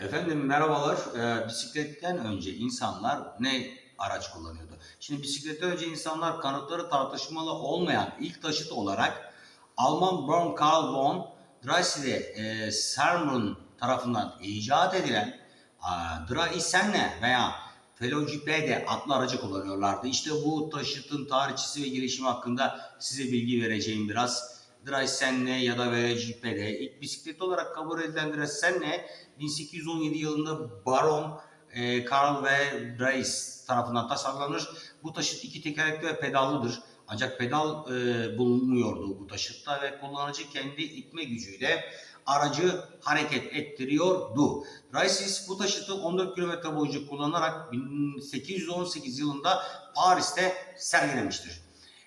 Efendim merhabalar. Ee, bisikletten önce insanlar ne araç kullanıyordu? Şimdi bisikletten önce insanlar kanıtları tartışmalı olmayan ilk taşıt olarak Alman Born Karl von Dreisel e, Sermon tarafından icat edilen e, Draisenne veya Velocipede adlı aracı kullanıyorlardı. İşte bu taşıtın tarihçisi ve gelişimi hakkında size bilgi vereceğim biraz. Draisenne ya da Velocipede ilk bisiklet olarak kabul edilen Draisenne 1817 yılında Baron e, Karl ve Dreis tarafından tasarlanır. Bu taşıt iki tekerlekli ve pedallıdır. Ancak pedal e, bulunmuyordu bu taşıtta ve kullanıcı kendi itme gücüyle aracı hareket ettiriyordu. Dreis bu taşıtı 14 kilometre boyunca kullanarak 1818 yılında Paris'te sergilemiştir.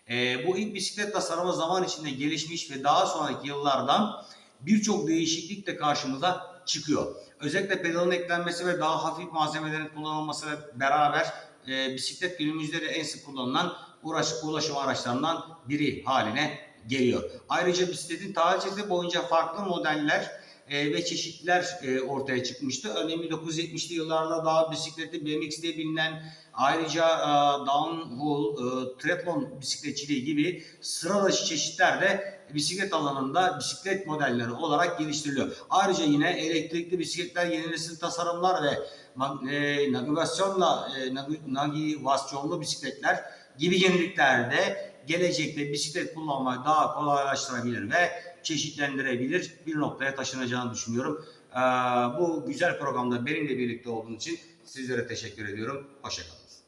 E, bu ilk bisiklet tasarımı zaman içinde gelişmiş ve daha sonraki yıllardan birçok değişiklikle karşımıza çıkıyor. Özellikle pedalın eklenmesi ve daha hafif malzemelerin kullanılmasıyla beraber e, bisiklet günümüzde de en sık kullanılan uğraş, ulaşım araçlarından biri haline geliyor. Ayrıca bisikletin tarihçesi boyunca farklı modeller e, ve çeşitler e, ortaya çıkmıştı. Örneğin 1970'li yıllarda daha bisikleti BMX diye bilinen ayrıca e, downhill, triathlon bisikletçiliği gibi sıra dışı çeşitler de bisiklet alanında bisiklet modelleri olarak geliştiriliyor. Ayrıca yine elektrikli bisikletler, yeni tasarımlar ve navigasyonla navi- navigasyonlu bisikletler gibi yenilikler de gelecekte bisiklet kullanmayı daha kolaylaştırabilir ve çeşitlendirebilir bir noktaya taşınacağını düşünüyorum. Ee, bu güzel programda benimle birlikte olduğunuz için sizlere teşekkür ediyorum. Hoşçakalın.